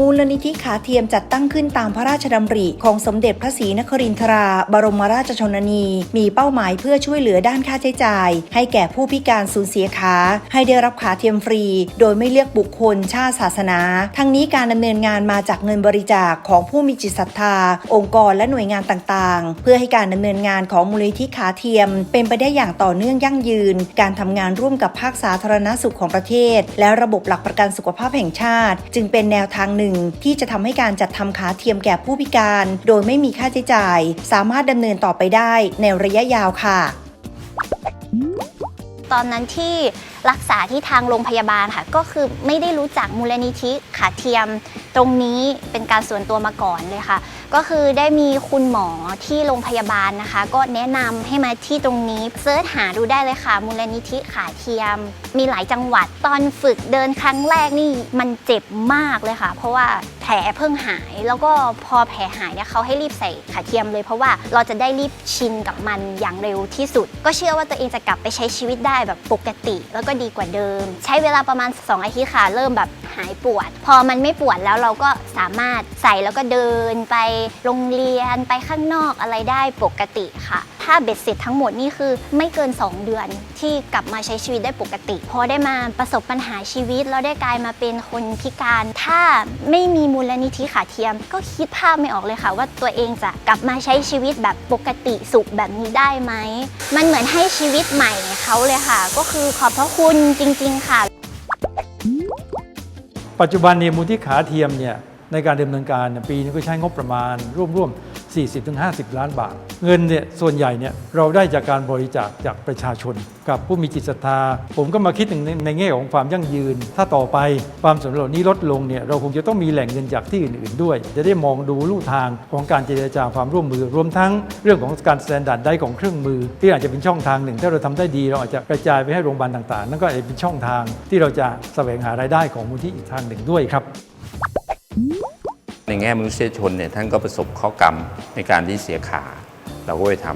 มูลนิธิขาเทียมจัดตั้งขึ้นตามพระราชดำริ ของสมเด็จพระศรีนครินทรา บรมราชชนนี มีเป้าหมายเพื่อช่วยเหลือด้านค่าใช้จ่าย ให้แก่ผู้พิการสูญเสียขา ให้ได้รับขาเทียมฟรี โดยไม่เลือกบุคคลชาติศาสนา ทั้งนี้การดำเนินงานมาจากเงินบริจาคของผู้มีจิตศรัทธา องค์กรและหน่วยงานต่างๆ เพื่อให้การดำเนินงานของมูลนิธิขาเทียม เป็นไปได้อย่างต่อเนื่องยั่งยืน การทำงานร่วมกับภาคสาธารณสุขของประเทศ และระบบหลักประกันสุขภาพแห่งชาติ จึงเป็นแนวทางหนึ่งที่จะทำให้การจัดทำขาเทียมแก่ผู้พิการ โดยไม่มีค่าใช้จ่าย สามารถดำเนินต่อไปได้ในระยะยาวค่ะ ตอนนั้นที่ รักษาที่ทางโรงพยาบาลค่ะ ก็คือไม่ได้รู้จักมูลนิธิขาเทียม ตรงนี้เป็นการส่วนตัวมาก่อนเลยค่ะ ก็คือได้มีคุณหมอที่โรงพยาบาลนะคะ ก็แนะนำให้มาที่ตรงนี้เซิร์ชหาดูได้เลยค่ะ มูลนิธิขาเทียม มีหลายจังหวัดตอนฝึกเดินครั้งแรกนี่มันเจ็บมากเลยค่ะ เพราะว่าแผลเพิ่งหาย แล้วก็พอแผลหายเนี่ยเขาให้รีบใส่ขาเทียมเลย เพราะว่าเราจะได้รีบชินกับมันอย่างเร็วที่สุด ก็เชื่อว่าตัวเองจะกลับไปใช้ชีวิตได้แบบปกติ แล้วก็ดีกว่าเดิม ใช้เวลาประมาณ 2 อาทิตย์ค่ะ เริ่มแบบหายปวด พอมันไม่ปวดแล้วเราก็สามารถใส่แล้วก็เดินไปโรงเรียนไปข้างนอกอะไรได้ปกติค่ะ ถ้าเบ็ดเสร็จทั้งหมดนี่คือไม่เกิน 2 เดือนที่กลับมาใช้ชีวิตได้ปกติ พอได้มาประสบปัญหาชีวิตแล้วได้กลายมาเป็นคนพิการ ถ้าไม่มีมูลนิธิขาเทียม ก็คิดภาพไม่ออกเลยค่ะ ว่าตัวเองจะกลับมาใช้ชีวิตแบบปกติสุขแบบนี้ได้ไหม มันเหมือนให้ชีวิตใหม่เขาเลยค่ะ ก็คือขอบพระคุณจริง ๆ ค่ะ ปัจจุบันเนี่ยมูลที่ขาเทียมเนี่ยในการดำเนินการปีนึงก็ใช้งบประมาณร่วมๆ 40-50 ล้านบาท เงินเนี่ยส่วนใหญ่เนี่ยเราได้จากการบริจาคจากประชาชน กับผู้มีจิตศรัทธา ผมก็มาคิดถึงในแง่ของความยั่งยืน ถ้าต่อไปความสำเร็จนี้ลดลงเนี่ยเราคงจะต้องมีแหล่งเงินจากที่อื่นๆด้วย จะได้มองดูลู่ทางของการเจรจาความร่วมมือ รวมทั้งเรื่องของการสแตนดาร์ดได้ของเครื่องมือ ที่อาจจะเป็นช่องทางหนึ่ง ถ้าเราทำได้ดีเราอาจจะกระจายไปให้โรงพยาบาลต่างๆ นั่นก็อาจจะเป็นช่องทางที่เราจะแสวงหารายได้ของมูลที่อีกทางหนึ่งด้วยครับ ในแง่มนุษยชนเนี่ยท่านก็ประสบข้อกรรมในการที่เสียขา เราก็ไปท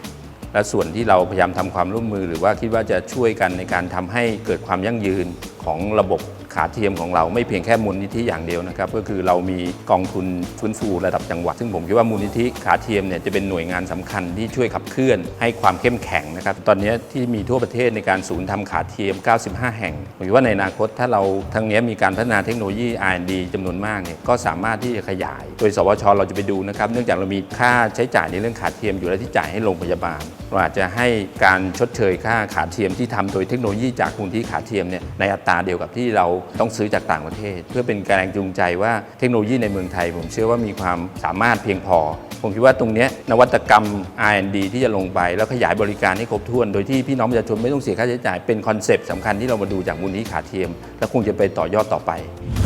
ำและส่วนที่เราพยายามทำความร่วมมือ หรือว่าคิดว่าจะช่วยกันในการทำให้เกิดความยั่งยืนของระบบขาเทียมของเราไม่เพียงแค่มูลนิธิอย่างเดียวนะครับก็คือเรามีกองทุนฟื้นฟูระดับจังหวัด ซึ่งผมคิดว่ามูลนิธิขาเทียมเนี่ยจะเป็นหน่วยงานสำคัญที่ช่วยขับเคลื่อน ให้ความเข้มแข็งนะครับตอนนี้ที่มีทั่วประเทศในการศูนย์ทำขาเทียม 95 แห่งผมคิดว่าในอนาคตถ้าเราทั้งนี้มีการพัฒนาเทคโนโลยี R&D จำนวนมากเนี่ยก็สามารถที่จะขยาย โดยสวชเราจะไปดูนะครับเนื่องจากเรามีค่าใช้จ่ายในเรื่องขาเทียมอยู่แล้วที่จ่ายให้โรงพยาบาลเราอาจจะให้การชดเชยค่าขาเทียมที่ทำโดยเทคโนโลยีจากมูลที่ขาเทียมเนี่ยในอัตราเดียวกับที่เราต้องซื้อจากต่างประเทศ เพื่อเป็นแรงจูงใจว่าเทคโนโลยีในเมืองไทย ผมเชื่อว่ามีความสามารถเพียงพอ ผมคิดว่าตรงนี้นวัตกรรม R&D ที่จะลงไป แล้วขยายบริการให้ครบถ้วน โดยที่พี่น้องประชาชนไม่ต้องเสียค่าใช้จ่ายเป็นคอนเซปต์สำคัญที่เรามาดูจากมูลนิธิขาเทียม และคงจะไปต่อยอดต่อไป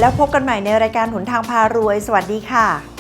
แล้วพบกันใหม่ในรายการหนทางพารวย สวัสดีค่ะ